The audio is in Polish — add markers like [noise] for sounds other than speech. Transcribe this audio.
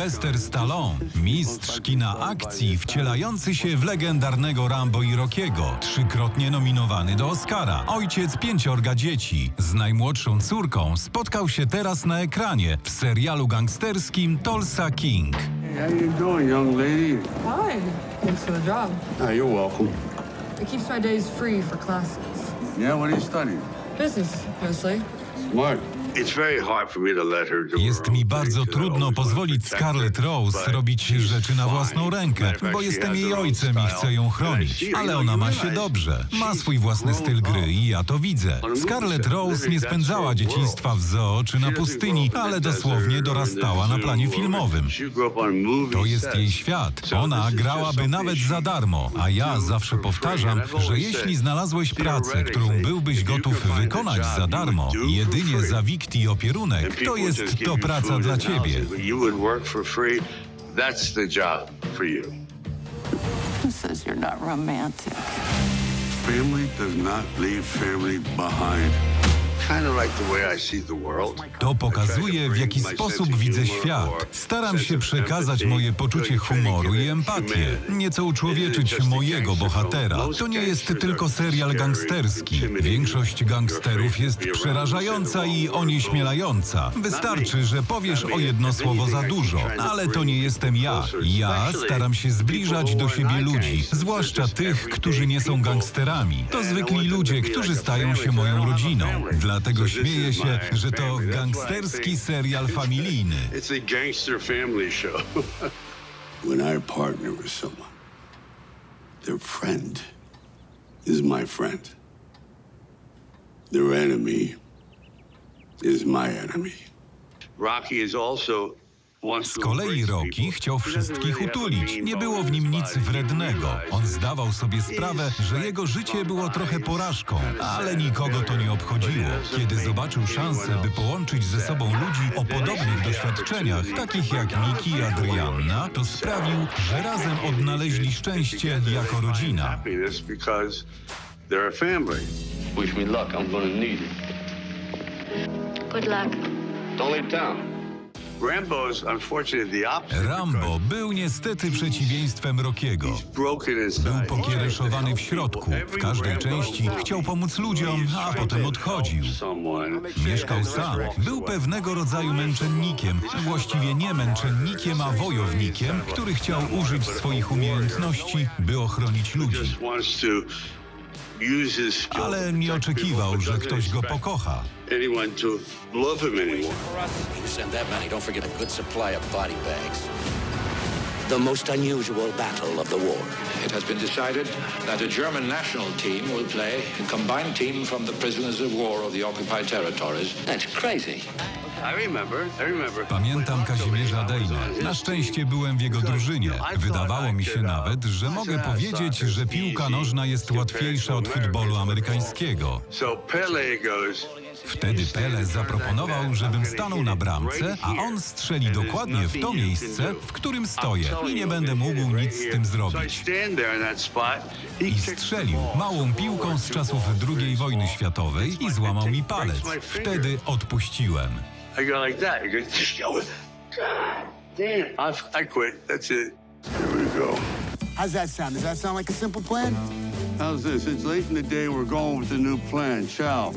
Sylvester Stallone, mistrz kina akcji wcielający się w legendarnego Rambo i Rockiego, trzykrotnie nominowany do Oscara. Ojciec pięciorga dzieci z najmłodszą córką spotkał się teraz na ekranie w serialu gangsterskim Tulsa King. How you doing, young lady? Fine. Thanks for the job. Ah, you're welcome. It keeps my days free for classes. Yeah, what are you studying? Business, mostly. Smart. Jest mi bardzo trudno pozwolić Scarlett Rose robić rzeczy na własną rękę, bo jestem jej ojcem i chcę ją chronić. Ale ona ma się dobrze. Ma swój własny styl gry i ja to widzę. Scarlett Rose nie spędzała dzieciństwa w zoo czy na pustyni, ale dosłownie dorastała na planie filmowym. To jest jej świat. Ona grałaby nawet za darmo, a ja zawsze powtarzam, że jeśli znalazłeś pracę, którą byłbyś gotów wykonać za darmo, jedynie za wikt i opierunek, to jest to praca dla ciebie. That's the job for you. Who says you're not romantic? Family does not leave family behind. To pokazuje, w jaki sposób widzę świat. Staram się przekazać moje poczucie humoru i empatię, nieco uczłowieczyć mojego bohatera. To nie jest tylko serial gangsterski. Większość gangsterów jest przerażająca i onieśmielająca. Wystarczy, że powiesz o jedno słowo za dużo, ale to nie jestem ja. Ja staram się zbliżać do siebie ludzi, zwłaszcza tych, którzy nie są gangsterami. To zwykli ludzie, którzy stają się moją rodziną. Dlatego śmieję się, że to gangsterski serial familijny. It's a gangster family show. [laughs] when I partner with someone, their friend is my friend. Their enemy is my enemy. Rocky is also Z kolei Rocky chciał wszystkich utulić. Nie było w nim nic wrednego. On zdawał sobie sprawę, że jego życie było trochę porażką, ale nikogo to nie obchodziło. Kiedy zobaczył szansę, by połączyć ze sobą ludzi o podobnych doświadczeniach, takich jak Miki i Adrianna, to sprawił, że razem odnaleźli szczęście jako rodzina. happiness because they're a family. Wish me luck. I'm gonna need it. Good luck. Don't leave town. Rambo był niestety przeciwieństwem Rockiego. Był pokiereszowany w środku. W każdej części chciał pomóc ludziom, a potem odchodził. Mieszkał sam. Był pewnego rodzaju męczennikiem. Właściwie nie męczennikiem, a wojownikiem, który chciał użyć swoich umiejętności, by ochronić ludzi. Ale nie oczekiwał, że ktoś go pokocha. Send that many, don't forget a good supply of body bags. the most unusual battle of the war. It has been decided that a German national team will play a combined team from the prisoners of war of the occupied territories. That's crazy. I remember, I remember. Pamiętam Kazimierza Dejnę. Na szczęście byłem w jego drużynie. Wydawało mi się nawet, że mogę powiedzieć, że piłka nożna jest łatwiejsza od futbolu amerykańskiego. Wtedy Pele zaproponował, żebym stanął na bramce, a on strzeli dokładnie w to miejsce, w którym stoję i nie będę mógł nic z tym zrobić. I strzelił małą piłką z czasów II wojny światowej i złamał mi palec. Wtedy odpuściłem. I quit. That's it. Here we go. How's that sound? Does that sound like a simple plan? How's this? It's late in the day. We're going with the new plan. Ciao.